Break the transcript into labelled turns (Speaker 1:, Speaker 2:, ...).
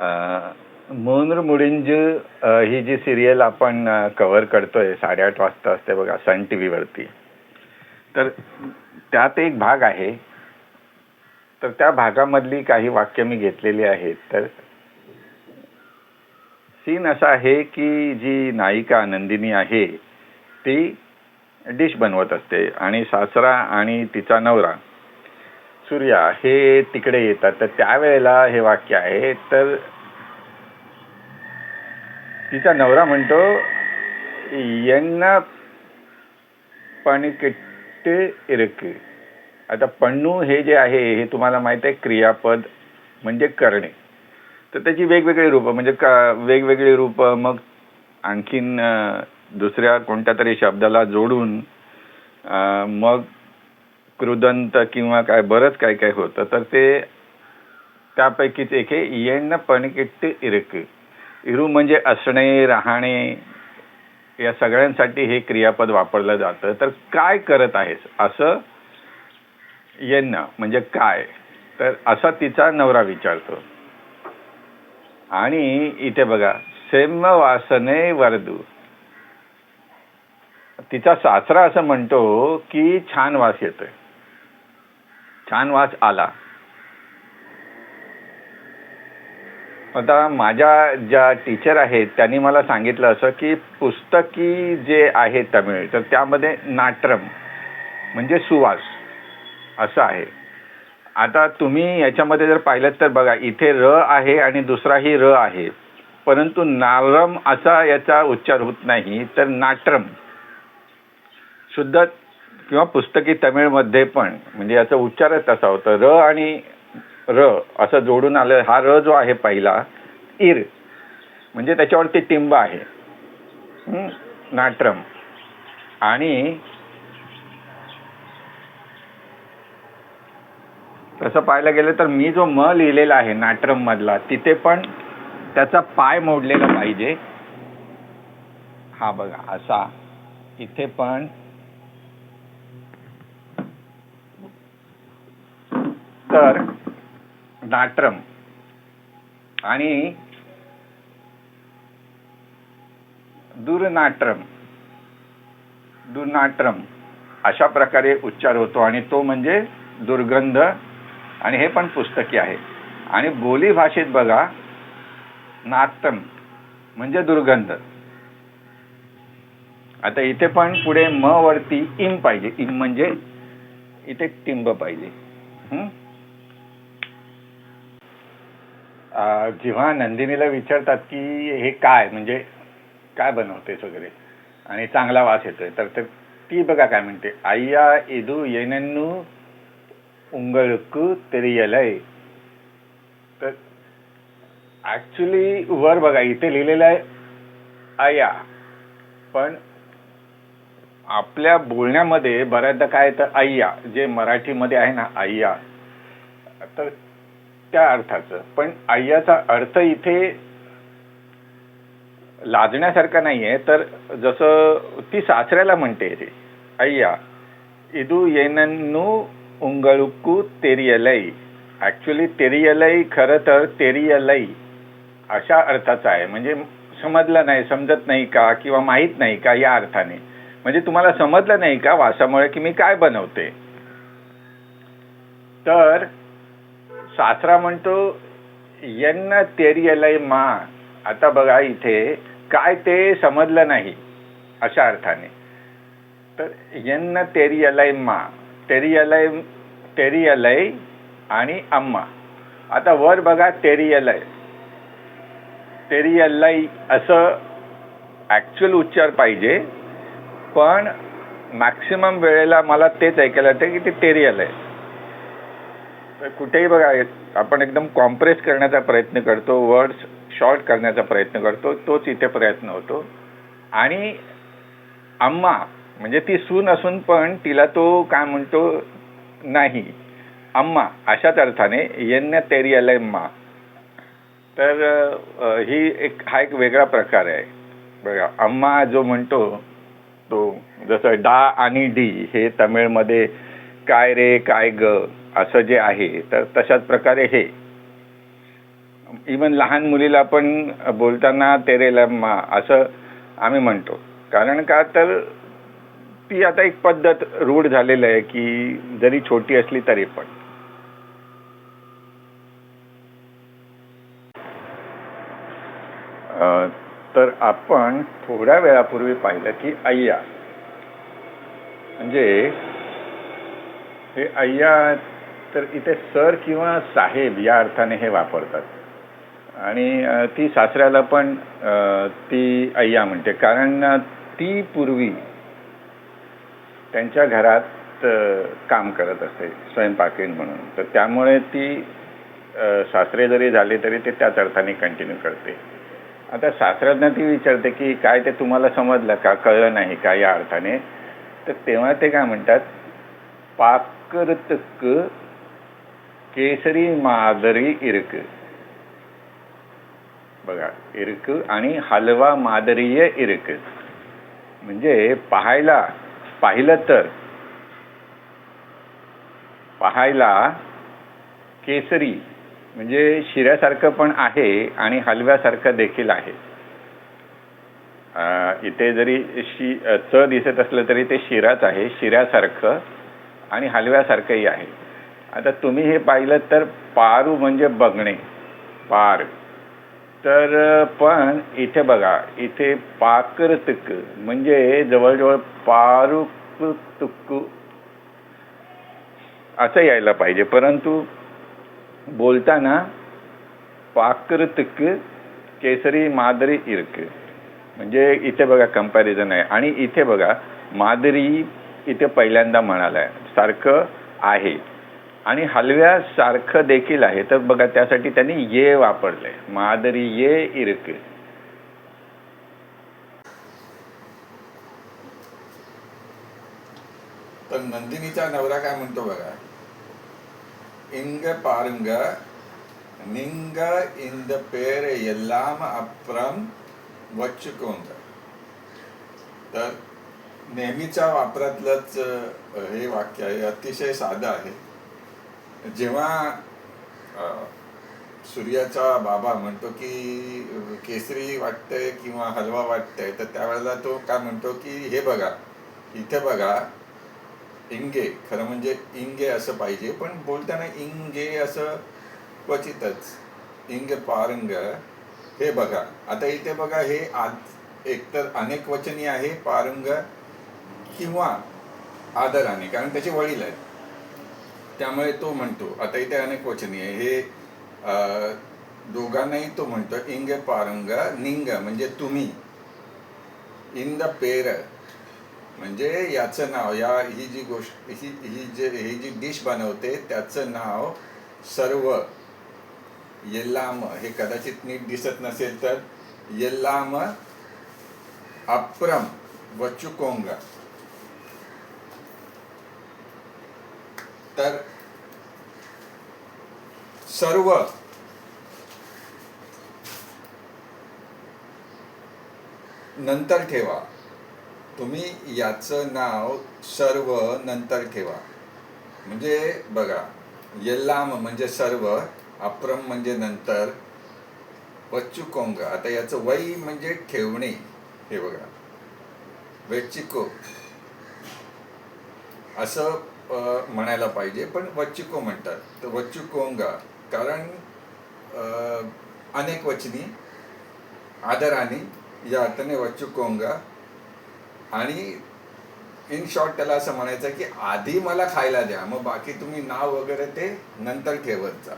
Speaker 1: मोनूर मुडिंज ही जी serial आपण cover करतोय साडेआठ वाजता असते बघा सन टी व्हीवरती तर त्यात एक भाग आहे. तर त्या भागामधली काही वाक्य मी घेतलेली आहेत. तर सीन असा आहे की जी नायिका नंदिनी आहे ती डिश बनवत असते. आणि सासरा आणि तिचा नवरा सूर्या हे तिकडे येतात. तर त्यावेळेला हे वाक्य आहे तर तिचा नवरा म्हणतो यांना पणकिट्टे इरके. आता पण्णू हे जे आहे हे तुम्हाला माहीत आहे क्रियापद म्हणजे करणे. तर त्याची वेगवेगळी रूपं म्हणजे का वेगवेगळी रूपं मग आणखीन दुसऱ्या कोणत्या तरी शब्दाला जोडून मग कृदंत किंवा काय बरंच काय काय होतं. तर ते त्यापैकीच एक आहे येण पणकिट्ट इरक. इरू म्हणजे असणे राहणे या सगळ्यांसाठी हे क्रियापद वापरलं जातं. तर काय करत आहेस? असं येण म्हणजे काय? तर असा तिचा नवरा विचारतो. आणि इथे बघा सेम वासने वरदू. तिचा सासरा असं म्हणतो की छान वास येतोय. छान वास आला. आता माझ्या ज्या टीचर आहेत त्यांनी मला सांगितलं असं की पुस्तकी जे आहे तमिळ तर त्यामध्ये नाट्रम म्हणजे सुवास असं आहे. आता तुम्ही याच्यामध्ये जर पाहिलं तर बघा इथे र आहे आणि दुसराही र आहे. परंतु नारम असा याचा उच्चार होत नाही तर नाट्रम. शुद्ध किंवा पुस्तकी तमिळमध्ये पण म्हणजे याचा उच्चारच तसा होता र आणि र असं जोडून आलं हा र जो आहे पहिला इर म्हणजे त्याच्यावरती टिंब आहे. नाट्रम. आणि तसं पाहायला गेलं तर मी जो म लिहिलेला आहे नाट्रम मधला तिथे पण त्याचा पाय मोडलेला पाहिजे. हा बघा असा. इथे पण तर नाट्रम. आणि दुर्नाट्रम. दुर्नाट्रम अशा प्रकारे उच्चार होतो आणि तो म्हणजे दुर्गंध आणि हे पण पुस्तकी आहे. आणि बोली भाषेत बघा नाट्यम म्हणजे दुर्गंध. आता इथे पण पुढे म वरती इम पाहिजे. इम म्हणजे इथे टिंब पाहिजे हं? अं, जेव्हा नंदिनीला विचारतात की हे काय म्हणजे काय बनवतेस वगैरे आणि चांगला वास येतोय तर ते- ती बघा काय म्हणते अय्या इदू येनन्नू उंगळकू तेरियलय तर ऍक्च्युली वर बघा इथे लिहिलेलं आहे आया पण आपल्या बोलण्यामध्ये बऱ्याचदा काय तर अय्या जे मराठीमध्ये आहे ना अय्या तर त्या अर्थाचं. पण अय्याचा अर्थ इथे लाजण्यासारखा नाहीये. तर जसं ती सासऱ्याला म्हणते ते अय्या इदू येनन्नू उंगळुक्कू तेरियलई. ऍक्च्युली तेरियलई खरं तर तेरियलई अशा अर्थाचा आहे. म्हणजे समजलं नाही समजत नाही का किंवा माहीत नाही का या अर्थाने. म्हणजे तुम्हाला समजलं नाही का वासामुळे की मी काय बनवते? तर सासरा म्हणतो यन्न तेरियलय मा आता बघा इथे काय ते समजलं नाही अशा अर्थाने. तर यन्न तेरियलय मा तेरियलय तेरियलय आणि अम्मा. आता वर बघा तेरियलय तेरियलय असं ऍक्च्युअल उच्चार पाहिजे पण मॅक्सिमम वेळेला मला तेच ऐकायला येतं की ते तेरियल आहे कुठेही बघा आपण एकदम कॉम्प्रेस करण्याचा प्रयत्न करतो वर्ड्स शॉर्ट करण्याचा प्रयत्न करतो तोच इथे प्रयत्न होतो. आणि अम्मा म्हणजे ती सून असून पण तिला तो काय म्हणतो नाही. अम्मा अशाच अर्थाने यज्ञ तेरियलय अम्मा. तर ही एक हा एक वेगळा प्रकार आहे. बघा अम्मा जो म्हणतो तो जसं डा आणि डी हे तमिळमध्ये काय रे काय ग असं जे आहे तर तशाच प्रकारे हे. इवन लहान मुलीला पण बोलताना तेरेला लम्मा असं आम्ही म्हणतो. कारण का तर ती आता एक पद्धत रूढ झालेलं आहे की जरी छोटी असली तरी पण. तर आपण थोड्या वेळापूर्वी पाहिलं की अय्या. म्हणजे हे अय्या तर इथे सर किंवा साहेब या अर्थाने हे वापरतात. आणि ती सासऱ्याला पण ती अय्या म्हणते. कारण ती पूर्वी त्यांच्या घरात काम करत असते स्वयंपाकीण म्हणून. तर त्यामुळे ती सासरे जरी झाले तरी ते त्याच अर्थाने कंटिन्यू करते. आता सासऱ्यांना ती विचारते की काय ते तुम्हाला समजलं का? कळलं नाही का या अर्थाने? तर तेव्हा ते काय म्हणतात पाकरतक केसरी मादरी इरक बघा इरक आणि हलवा मादरीय इरक म्हणजे पाहायला पाहिलं तर पाहायला केसरी म्हणजे शिऱ्यासारखं पण आहे आणि हलव्यासारखं देखील आहे इथे जरी शी च दिसत असलं तरी ते शिराच आहे शिऱ्यासारखं आणि हलव्यासारखंही आहे आता तुम्ही हे पाहिलं तर पारू म्हणजे बघणे. पार. तर पण इथे बघा इथे पाकरतक म्हणजे जवळजवळ पारुक तुक्कू असं यायला पाहिजे परंतु बोलताना पाकरतक केसरी मादरी इरक. म्हणजे इथे बघा कंपॅरिझन आहे. आणि इथे बघा मादरी इथे पहिल्यांदा म्हणालाय सारखं आहे. आणि हलव्यासारखं देखील आहे. तर बघा त्यासाठी त्यांनी ये वापरलंय. मादरी ये इरक.
Speaker 2: तर नंदिनीचा नवरा काय म्हणतो बघा? इंग पारंग निंग इंद पेर एल्लाम अप्रम वच्चुकोंग तर नेहमीच्या वापरातलंच हे वाक्य आहे अतिशय साधं आहे. जेव्हा सूर्याचा बाबा म्हणतो की केसरी वाटतंय किंवा हलवा वाटतंय तर त्यावेळेला तो काय म्हणतो की हे बघा इथे बघा इंगे खरं म्हणजे इंगे असं पाहिजे पण बोलताना इंगे असं क्वचितच इंगे पारंग हे बघा आता इथे बघा हे आज एकतर अनेक वचनी आहे पारंग किंवा आदराने कारण त्याचे वडील आहेत. त्यामुळे तो म्हणतो आता इथे अनेक वचनी आहे. हे दोघांनाही तो म्हणतो इंग पारंग निंग म्हणजे तुम्ही. इन द पेर म्हणजे याचं नाव या ही जी गोष्ट ही ही जे ही जी डिश बनवते त्याचं नाव सर्व. येल्लाम हे कदाचित नीट दिसत नसेल तर. येल्लाम अप्रम वचुकोंग. तर सर्व. नंतर ठेवा. तुम्ही याचं नाव सर्व नंतर ठेवा. म्हणजे बघा येल्लाम म्हणजे सर्व अप्रम म्हणजे नंतर वच्चुकोंग आता याचं वै म्हणजे ठेवणे हे बघा. वेचिको असं म्हणायला पाहिजे पण वच्चिको म्हणतात. तर वच्चुकोंगा कारण अनेक वचनी आदराने या अर्थाने वच्चुकोंगा आणि इन शॉर्ट त्याला असं म्हणायचं की आधी मला खायला द्या मग बाकी तुम्ही नाव वगैरे ते नंतर ठेवत जा.